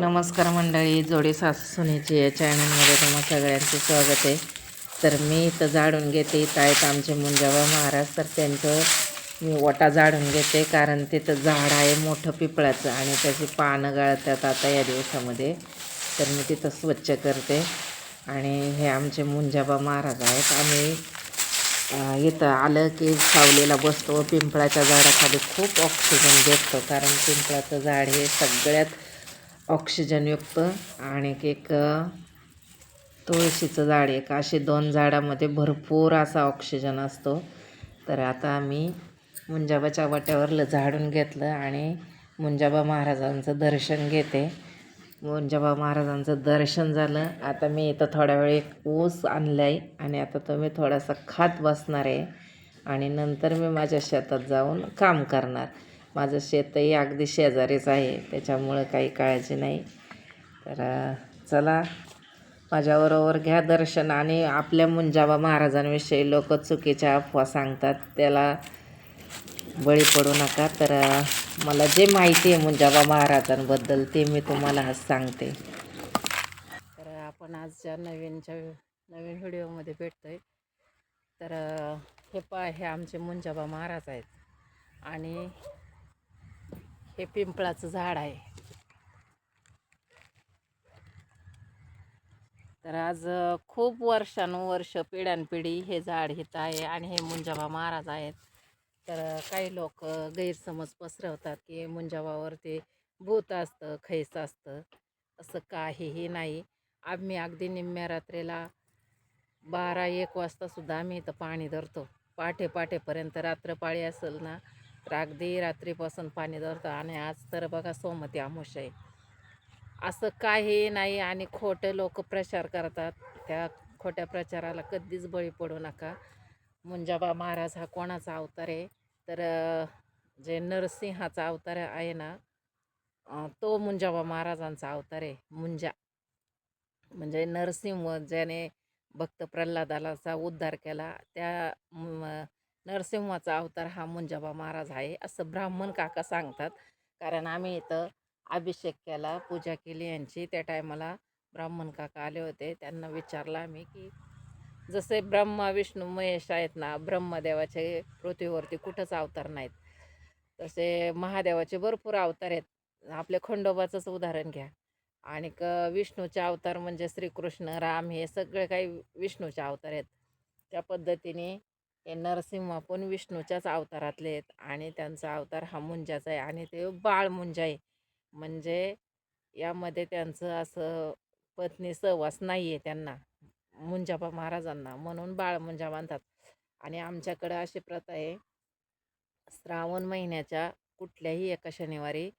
नमस्कार मंडळी जोडी सासू सुनेची या चॅनलमध्ये तुम्हा सगळ्यांचं स्वागत आहे. तर मी इथं जाळून घेते इथं आहेत आमचे मुंजाबा महाराज. तर त्यांचं मी ओटा जाळून घेते कारण तिथं झाड आहे मोठं पिपळाचं आणि त्याची पानं गळतात आता या दिवसामध्ये. तर मी तिथं स्वच्छ करते आणि हे आमचे मुंजाबा महाराज आहेत. आम्ही इथं आलं की सावलीला बसतो. पिंपळाच्या झाडाखाली खूप ऑक्सिजन भेटतो कारण पिंपळाचं झाड हे सगळ्यात ऑक्सिजनयुक्त आणि एक तुळशीचं झाड एक असे दोन झाडामध्ये भरपूर असा ऑक्सिजन असतो. तर आता आम्ही मुंजाबाच्या वाट्यावरलं झाडून घेतलं आणि मुंजाबा महाराजांचं दर्शन घेते. मुंजाबा महाराजांचं दर्शन झालं. आता मी इथं थोड्या वेळ एक ऊस आणला आहे आणि आता तो मी थोडासा खात बसणार आहे आणि नंतर मी माझ्या शेतात जाऊन काम करणार. माझं शेतही अगदी शेजारीच आहे त्याच्यामुळं काही काळजी नाही. तर चला माझ्याबरोबर घ्या दर्शन आणि आपल्या मुंजाबा महाराजांविषयी लोक चुकीच्या अफवा सांगतात त्याला बळी पडू नका. तर मला जे माहिती आहे मुंजाबा महाराजांबद्दल ते मी तुम्हाला आज सांगते. तर आपण आजच्या नवीनच्या नवीन व्हिडिओमध्ये भेटतो आहे तर हे पा हे आमचे मुंजाबा महाराज आहेत. आणि हे पिंपळाचं झाड आहे. तर आज खूप वर्षानुवर्ष पिढ्यानपिढी हे झाड हित आहे आणि हे मुंजाबा महाराज आहेत. तर काही लोक गैरसमज पसरवतात की मुंजाबावरती भूत असतं खैस असतं. असं काहीही नाही. आम्ही अगदी निम्म्या रात्रीला बारा एक वाजतासुद्धा आम्ही इथं पाणी धरतो. पाठे पाठेपर्यंत रात्रपाळी असेल ना अगदी रात्रीपासून पाणी धरतो आणि आज तर बघा सोमती आमुष आहे. असं काही नाही आणि खोटे लोक प्रचार करतात. त्या खोट्या प्रचाराला कधीच बळी पडू नका. मुंजाबा महाराज हा कोणाचा अवतार आहे? तर जे नरसिंहाचा अवतार आहे ना तो मुंजाबा महाराजांचा अवतार आहे मुंजा. म्हणजे नरसिंह ज्याने भक्त प्रल्हादालाचा उद्धार केला त्या नरसिंहाचा अवतार हा मुंजाबा महाराज आहे असं ब्राह्मण काका सांगतात. कारण आम्ही इथं अभिषेक केला पूजा केली यांची. त्या टायमाला ब्राह्मण काका आले होते. त्यांना विचारलं आम्ही की जसे ब्रह्मा विष्णू महेश आहेत ना ब्रह्मदेवाचे पृथ्वीवरती कुठंच अवतार नाहीत. तसे महादेवाचे भरपूर अवतार आहेत. आपल्या खंडोबाचंच उदाहरण घ्या. आणि क विष्णूचे अवतार म्हणजे श्रीकृष्ण राम हे सगळे काही विष्णूचे अवतार आहेत. त्या पद्धतीने हे नरसिंह पण विष्णूच्याच अवतारातले आहेत आणि त्यांचा अवतार हा मुंजाचा आहे आणि ते बाळ मुंजा आहे. म्हणजे यामध्ये त्यांचं असं पत्नी सहवास नाही आहे त्यांना मुंजाबा महाराजांना म्हणून बाळ मुंजा बांधतात. आणि आमच्याकडं अशी प्रथा आहे श्रावण महिन्याच्या कुठल्याही एका शनिवारी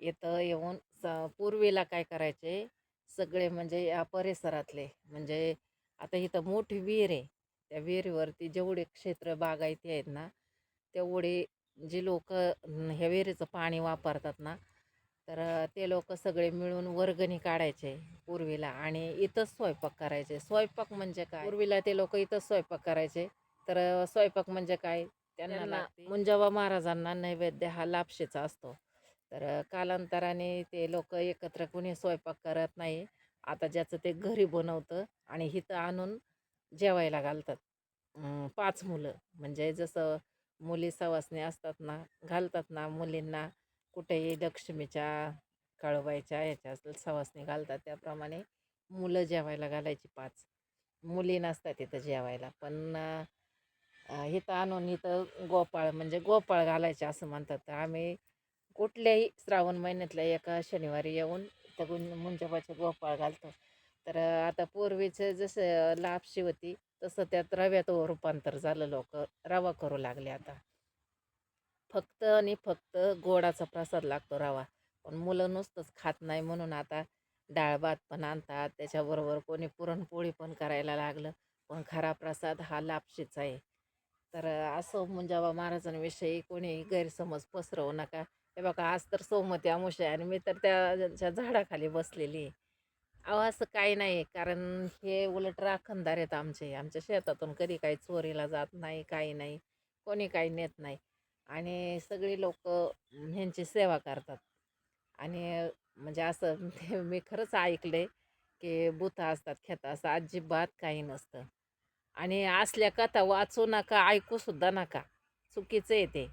इथं येऊन स पूर्वीला काय करायचे सगळे म्हणजे या परिसरातले म्हणजे आता इथं मोठी विहीर आहे. त्या विहिरीवरती जेवढे क्षेत्र बागायती आहेत ना तेवढे जे लोक ह्या विहिरीचं पाणी वापरतात ना तर ते लोक सगळे मिळून वर्गणी काढायचे पूर्वीला आणि इथंच स्वयंपाक करायचे. स्वयंपाक म्हणजे काय? पूर्वीला ते लोक इथंच स्वयंपाक करायचे. तर स्वयंपाक म्हणजे काय? त्यांना. मुंजाबा महाराजांना नैवेद्य हा लापशीचा असतो. तर कालांतराने ते लोक एकत्र कुणी स्वयंपाक करत नाही. आता ज्याचं ते घरी बनवतं आणि इथं आणून जेवायला घालतात. पाच मुलं. म्हणजे जसं मुली सवासणी असतात ना घालतात ना मुलींना कुठेही लक्ष्मीच्या कळवायच्या ह्याच्या सवासणी घालतात. त्याप्रमाणे मुलं जेवायला घालायची पाच. मुली नसतात इथं जेवायला. पण इथं आणून इथं गोपाळ म्हणजे गोपाळ घालायचे असं म्हणतात. तर आम्ही कुठल्याही श्रावण महिन्यातल्या एका शनिवारी येऊन इथं गुं मुंजाबाचे गोपाळ घालतो. तर आता पूर्वीचं जसं लापशी होती तसं त्यात रव्यात रूपांतर झालं लोक. रवा करू लागले आता. फक्त आणि फक्त गोडाचा प्रसाद लागतो रवा. पण मुलं नुसतंच खात नाही म्हणून आता डाळ भात पण आणतात. त्याच्याबरोबर कोणी पुरणपोळी पण करायला लागलं. पण खरा प्रसाद हा लापशीचा आहे. तर असं म्हणजे मुंजाबा महाराजांविषयी कोणी गैरसमज पसरवू नका. हे बघा आज तर सोमती अमुष आहे आणि मी तर त्याच्या झाडाखाली बसलेली आहे. अहो असं काही नाही आहे कारण हे उलट राखणदार आहेत आमचे. आमच्या शेतातून कधी काही चोरीला जात नाही काही नाही कोणी काही नेत नाही. आणि सगळी लोक ह्यांची सेवा करतात. आणि म्हणजे असं ते मी खरंच ऐकले की भूत असतात खेता असं अजिबात काही नसतं. आणि असल्या कथा वाचू नका ऐकूसुद्धा नका. चुकीचं आहे ते.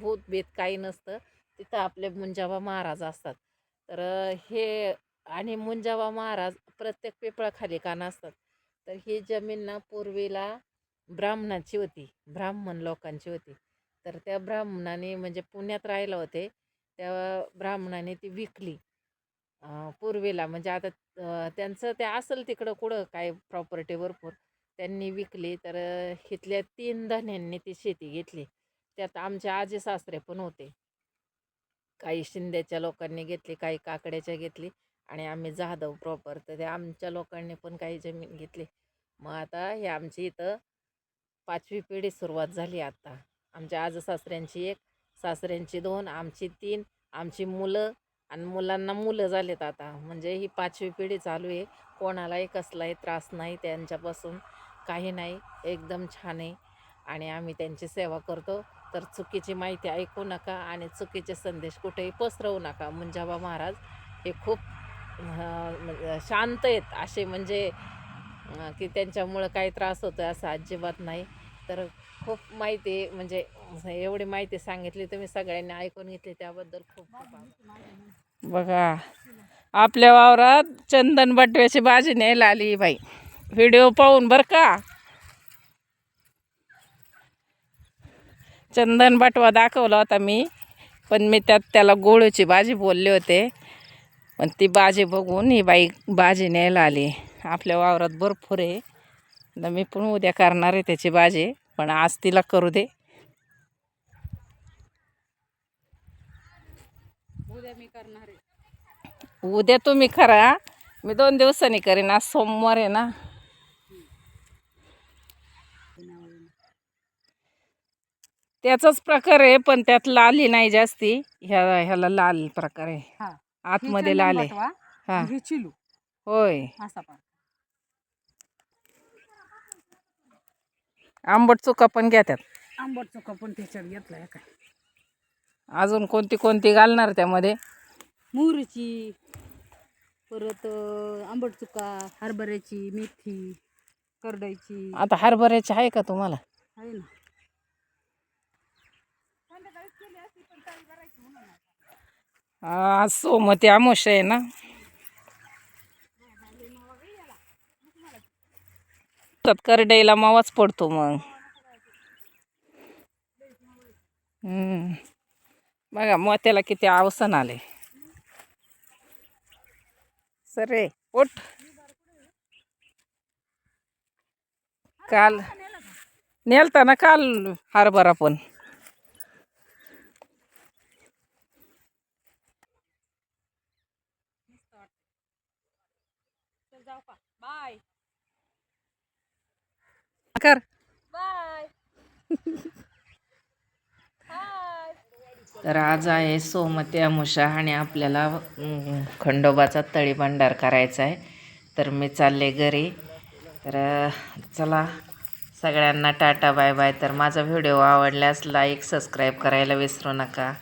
भूत बीत काही नसतं. तिथं आपले मुंजाबा महाराज असतात. तर हे आणि मुंजाबा महाराज प्रत्येक पिपळाखाली कान असतात तर ही जमीन ना पूर्वीला ब्राह्मणाची होती. ब्राह्मण लोकांची होती. तर त्या ब्राह्मणाने म्हणजे पुण्यात राहिलं होते. त्या ब्राह्मणाने ती विकली. पूर्वेला पूर्वीला म्हणजे आता त्यांचं ते असेल तिकडं कुठं काय प्रॉपर्टी भरपूर त्यांनी विकली. तर इथल्या तीन धन्यांनी ती शेती घेतली. त्यात आमचे आजी सासरे पण होते. काही शिंद्याच्या लोकांनी घेतली काही काकड्याच्या घेतली. आणि आम्ही जाधव प्रॉपर तर ते आमच्या लोकांनी पण काही जमीन घेतली. मग आता हे आमची इथं पाचवी पिढी सुरुवात झाली आता. आमच्या आज सासऱ्यांची एक सासऱ्यांची दोन आमची तीन आमची मुलं आणि मुलांना मुलं झालेत आता. म्हणजे ही पाचवी पिढी चालू आहे. कोणालाही कसलाही त्रास नाही त्यांच्यापासून काही नाही. एकदम छान आहे. आणि आम्ही त्यांची सेवा करतो. तर चुकीची माहिती ऐकू नका आणि चुकीचे संदेश कुठेही पसरवू नका. मुंजाबा महाराज हे खूप म्हणजे शांत आहेत असे म्हणजे की त्यांच्यामुळं काही त्रास होतो असं अजिबात नाही. तर खूप माहिती म्हणजे एवढी माहिती सांगितली तुम्ही सगळ्यांनी ऐकून घेतली त्याबद्दल खूप खूप बघा आपल्या वावरात चंदन बटव्याची भाजी न्यायला आली बाई. व्हिडिओ पाहून बर का? चंदन बटवा दाखवला होता मी पण मी त्यात त्याला गोळूची भाजी बोलले होते. पण ती भाजी बघून ही बाई भाजी न्यायला आली. आपल्या वावरात भरपूर आहे. तर मी पण उद्या करणार आहे त्याची भाजी पण आज तिला करू दे. उद्या मी करणार आहे. उद्या तुम्ही करा. मी दोन दिवसांनी करीन. आज सोमवार आहे ना. त्याचाच प्रकार आहे पण त्यात लाली नाही जास्ती. ह्या ह्याला लाल प्रकार आहे. हा. आतमध्ये लाल. आहे हा. हे चिलू. होय. असा पण आंबट चुका पण घ्या त्यात. आंबट चुका पण त्याच्यात घेतलाय काय? अजून कोणती कोणती घालणार त्यामध्ये? मोहरीची परत आंबट चुका हरभऱ्याची मेथी करडायची आता हरभऱ्याची आहे का तुम्हाला आहे ना आज सोमती आमोश आहे ना. करडईला मावाच पडतो मग. बघा मोत्याला किती अवसन आले सरे उठ. काल नेलता ना काल हरभरा पण? बाय कर. बाय तर आज आहे सोमती अमुषा आणि आपल्याला खंडोबाचा तळी भंडार करायचा आहे. तर मी चालले घरी. तर चला सगळ्यांना टाटा बाय बाय. तर माझा व्हिडिओ आवडल्यास लाईक सबस्क्राईब करायला विसरू नका.